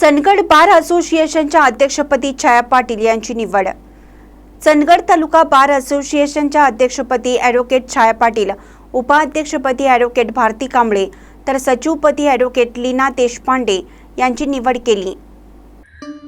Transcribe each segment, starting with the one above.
चंदगड बार असोसिएशनच्या अध्यक्षपदी छाया पाटील यांची निवड. चंदगड तालुका बार असोसिएशनच्या अध्यक्षपदी ॲडव्होकेट छाया पाटील उपाध्यक्षपदी ॲडव्होकेट भारती कांबळे तर सचिवपदी ॲडव्होकेट लीना देशपांडे यांची निवड केली.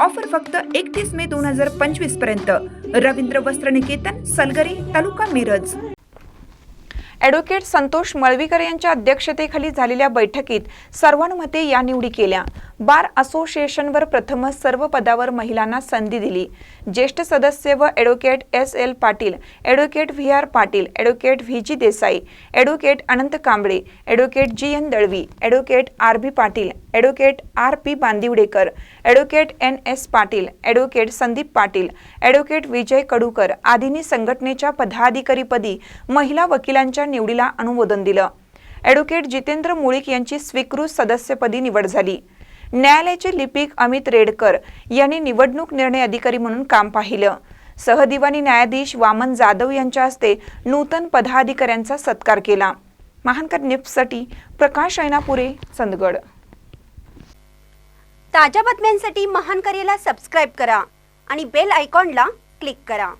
ऑफर फक्त एकतीस मे दोन हजार पंचवीसपर्यंत. रवींद्र वस्त्र निकेतन सलगरी तालुका मिरज. ॲडव्होकेट संतोष मळवीकर यांच्या अध्यक्षतेखाली झालेल्या बैठकीत सर्वानुमते या निवडी केल्या. बार असोसिएशनवर प्रथमच सर्व पदावर महिलांना संधी दिली. ज्येष्ठ सदस्य व advocate S L Patil advocate V R Patil advocate V G Desai advocate Anant Kamble advocate G N Dalvi advocate R B Patil advocate R P Bandiwadekar advocate N S Patil advocate Sandeep Patil advocate Vijay Kadukar आदींनी संघटनेच्या पदाधिकारीपदी महिला वकिलांच्या निवडीला अनुमोदन दिलं. Advocate Jitendra Mulik यांची स्वीकृत सदस्यपदी निवड झाली. न्यायालयाचे लिपिक अमित रेडकर यांनी निवडणूक निर्णय अधिकारी म्हणून काम पाहिलं. सहदिवानी न्यायाधीश वामन जाधव यांच्या हस्ते नूतन पदाधिकाऱ्यांचा सत्कार केला. महानकर निफ्टसाठी प्रकाश ऐनापुरे चंदगड. ताज्या बातम्यांसाठी महानकरेला सबस्क्राईब करा आणि बेल आयकॉनला क्लिक करा.